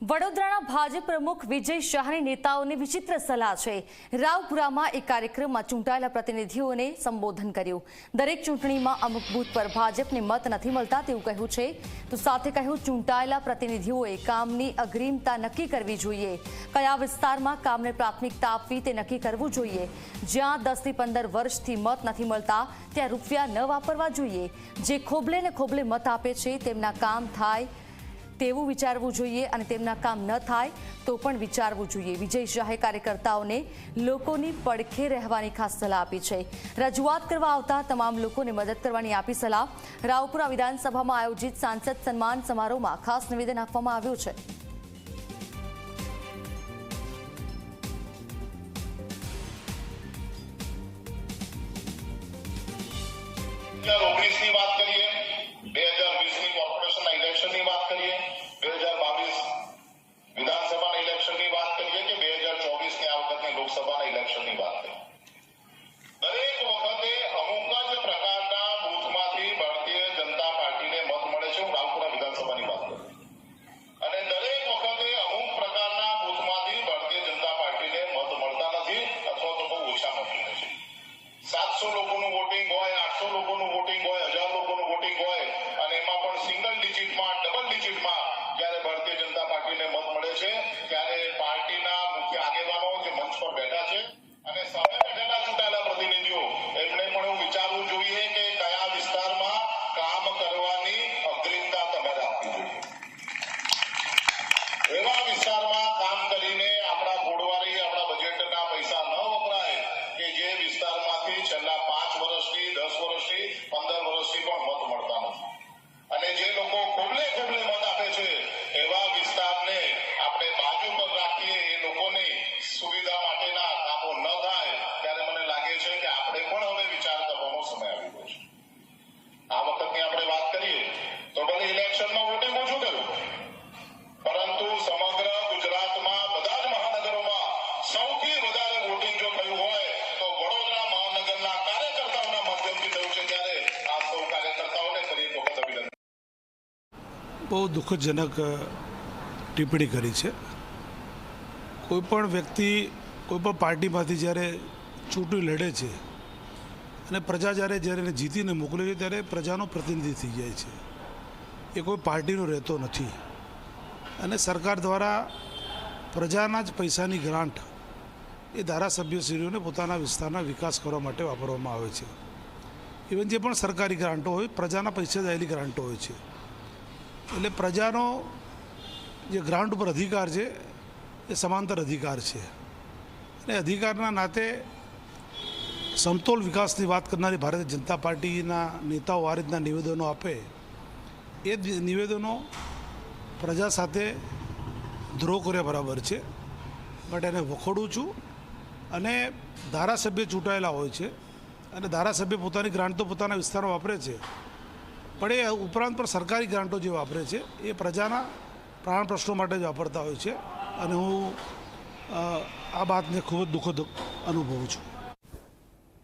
વડોદરાના ભાજપ પ્રમુખ વિજય શાહની નેતાઓની વિચિત્ર સલાહ છે. રાવપુરામાં એક કાર્યક્રમમાં ચૂંટાયેલા પ્રતિનિધિઓને સંબોધન કર્યું. દરેક ચૂંટણીમાં અમુક બૂથ પર ભાજપને મત નથી મળતા તેવું કહ્યું છે. તો સાથે કહ્યું, ચૂંટાયેલા પ્રતિનિધિઓએ કામની અગ્રિમતા નક્કી કરવી જોઈએ. કયા વિસ્તારમાં કામને પ્રાથમિકતા આપવી તે નક્કી કરવું જોઈએ. જ્યાં દસથી પંદર વર્ષથી મત નથી મળતા, ત્યાં રૂપિયા ન વાપરવા જોઈએ. જે ખોબલે ને ખોબલે મત આપે છે, તેમના કામ થાય તેવું વિચારવું જોઈએ અને તેમના કામ ન થાય તો પણ વિચારવું જોઈએ. વિજય શાહે કાર્યકર્તાઓને લોકોની પડખે રહેવાની ખાસ સલાહ આપી છે. રજૂઆત કરવા આવતા તમામ લોકોને મદદ કરવાની આપી સલાહ. રાવપુરા વિધાનસભામાં આયોજિત સાંસદ સન્માન સમારોહમાં ખાસ નિવેદન આપવામાં આવ્યું છે. ઓગણીસની વાત અને મહાનગરના કાર્યકર્તાઓના માધ્યમથી થયું છે ત્યારે આ સૌ કાર્યકર્તાઓને ફરી એક વખત અભિનંદન. બહુ દુઃખજનક ટિપ્પણી કરી છે. કોઈ પણ વ્યક્તિ કોઈ પણ પાર્ટીમાંથી જ્યારે ચૂંટણી લડે છે અને પ્રજા જ્યારે જ્યારે એને જીતીને મોકલે છે ત્યારે પ્રજાનો પ્રતિનિધિ થઈ જાય છે. એ કોઈ પાર્ટીનો રહેતો નથી. અને સરકાર દ્વારા પ્રજાના જ પૈસાની ગ્રાન્ટ એ ધારાસભ્યશ્રીઓને પોતાના વિસ્તારના વિકાસ કરવા માટે વાપરવામાં આવે છે. ઇવન જે પણ સરકારી ગ્રાન્ટો હોય, પ્રજાના પૈસે આવેલી ગ્રાન્ટો હોય છે. એટલે પ્રજાનો જે ગ્રાન્ટ ઉપર અધિકાર છે, એ સમાંતર અધિકાર છે. અને અધિકારના નાતે સમતોલ વિકાસની વાત કરનારી ભારતીય જનતા પાર્ટીના નેતાઓ આ રીતના નિવેદનો આપે. એ નિવેદનો પ્રજા સાથે દ્રોહ કર્યા બરાબર છે. બટ એને વખોડું છું. અને ધારાસભ્ય ચૂંટાયેલા હોય છે અને ધારાસભ્ય પોતાની ગ્રાન્ટો પોતાના વિસ્તારમાં વાપરે છે. પણ એ ઉપરાંત પણ સરકારી ગ્રાન્ટો જે વાપરે છે, એ પ્રજાના પ્રાણ પ્રશ્નો માટે જ વાપરતા હોય છે. અને હું આ બાતને ખૂબ જ દુઃખદ અનુભવું છું.